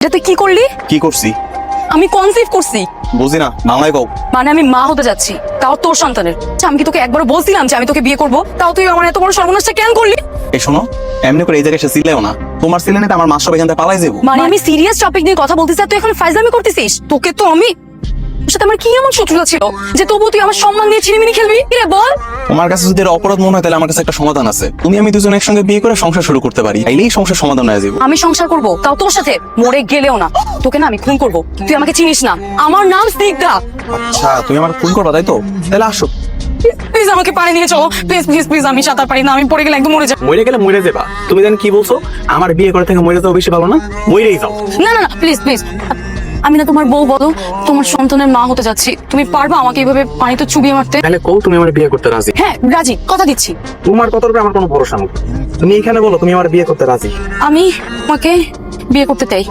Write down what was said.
এটা তুই কি করলি? কি করছি? আমি কনসিভ করছি। বুঝি না বাংলায় কও। মানে আমি মা হতে যাচ্ছি তাও তোর সন্তানের। আচ্ছা, আমি কি তোকে একবার বলছিলাম যে আমি তোকে বিয়ে করব? তাও তুই আমার এত বড় সর্বনাশটা কেন করলি? এ শোনো এমনি করে এই জায়গায় এসে সিলেও না। তোমার সিলেনে তো আমার মাস সব এখান থেকে পালাই যাব মানে আমি সিরিয়াস টপিক নিয়ে কথা বলতেছি আর তুই এখন ফাইজলামি করতেছিস? তোকে তো আমি সাথে আমার কি এমন শত্রুতা ছিল যে তবু তুই আমার সম্মান দিয়ে ছিনিমিনি খেলবি? কি রে বল? তোমার কাছে যদি অপরাধ মনে হয় তাহলে আমার কাছে একটা সমাধান আছে। তুমি আমি দুজন একসঙ্গে বিয়ে করে সংসার শুরু করতে পারি। তাইলেই সংসার সমাধান হয়ে যাব। আমি সংসার করব তাও তোর সাথে। মরে গেলেও না। তোকে না আমি খুন করব। তুই আমাকে চিনিস না। আমার নাম স্নিগ্ধা। আচ্ছা তুমি আমার ফোন করবা তাই তো? তাহলে আসো। প্লিজ আমাকে পানি নিয়ে চলো। প্লিজ প্লিজ প্লিজ আমি সাঁতার পারি না। আমি পড়ে গেলে একদম মরে যাব। মরে গেলে মরে যাবা। তুমি জান কি বলছো? আমার বিয়ে করে থেকে মরে যাও বেশি ভালো না? মরেই যাও। না না না প্লিজ প্লিজ আমি না তোমার বউ বলো তোমার সন্তানের মা হতে যাচ্ছি। তুমি পারবা আমাকে এইভাবে পানিতে চুবিয়ে মারতে? তাহলে কও তুমি আমার বিয়ে করতে রাজি? হ্যাঁ রাজি কথা দিচ্ছি। তোমার কত উপরে আমার কোনো ভরসা নেই। তুমি এখানে বলো তুমি আমার বিয়ে করতে রাজি? আমি তোমাকে বিয়ে করতে চাই।